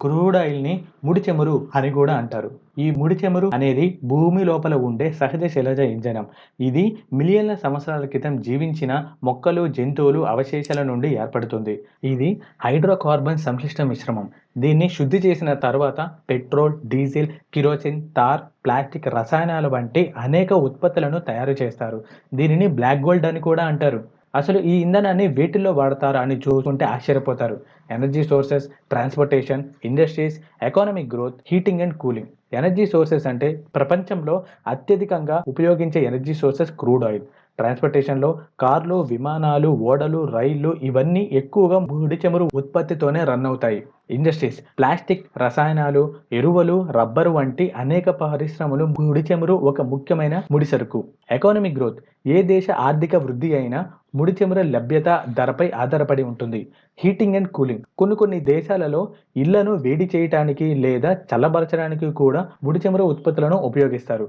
Crude ఆయిల్ని ముడి చమురు అని కూడా అంటారు. ఈ ముడి చమురు అనేది భూమి లోపల ఉండే సహజ శిలజ ఇంజనం. ఇది మిలియన్ల సంవత్సరాల క్రితం జీవించిన మొక్కలు జంతువులు అవశేషాల నుండి ఏర్పడుతుంది. ఇది హైడ్రోకార్బన్ సంశ్లిష్ట మిశ్రమం. దీన్ని శుద్ధి చేసిన తర్వాత petrol diesel kerosene tar plastic రసాయనాలు వంటి అనేక ఉత్పత్తులను తయారు చేస్తారు. దీనిని బ్లాక్ గోల్డ్ అని కూడా అంటారు. అసలు ఈ ఇంధనాన్ని వేటిల్లో వాడతారా అని చూసుకుంటే ఆశ్చర్యపోతారు. Energy sources transportation industries economic growth heating and cooling energy sources అంటే ప్రపంచంలో అత్యధికంగా ఉపయోగించే ఎనర్జీ సోర్సెస్ క్రూడ్ ఆయిల్ ట్రాన్స్పోర్టేషన్లో కార్లు విమానాలు ఓడలు రైళ్ళు ఇవన్నీ ఎక్కువగా ముడి చమురు ఉత్పత్తితోనే రన్ అవుతాయి. ఇండస్ట్రీస్ ప్లాస్టిక్ రసాయనాలు ఎరువులు రబ్బరు వంటి అనేక పరిశ్రమలు ముడి చమురు ఒక ముఖ్యమైన ముడిసరుకు. ఎకానమిక్ గ్రోత్ ఏ దేశ ఆర్థిక వృద్ధి అయినా ముడి చమురు లభ్యత ధరపై ఆధారపడి ఉంటుంది. Heating and cooling. కొన్ని కొన్ని దేశాలలో ఇళ్ళను వేడి చేయటానికి లేదా చల్లబరచడానికి కూడా ముడి చమురు ఉత్పత్తులను ఉపయోగిస్తారు.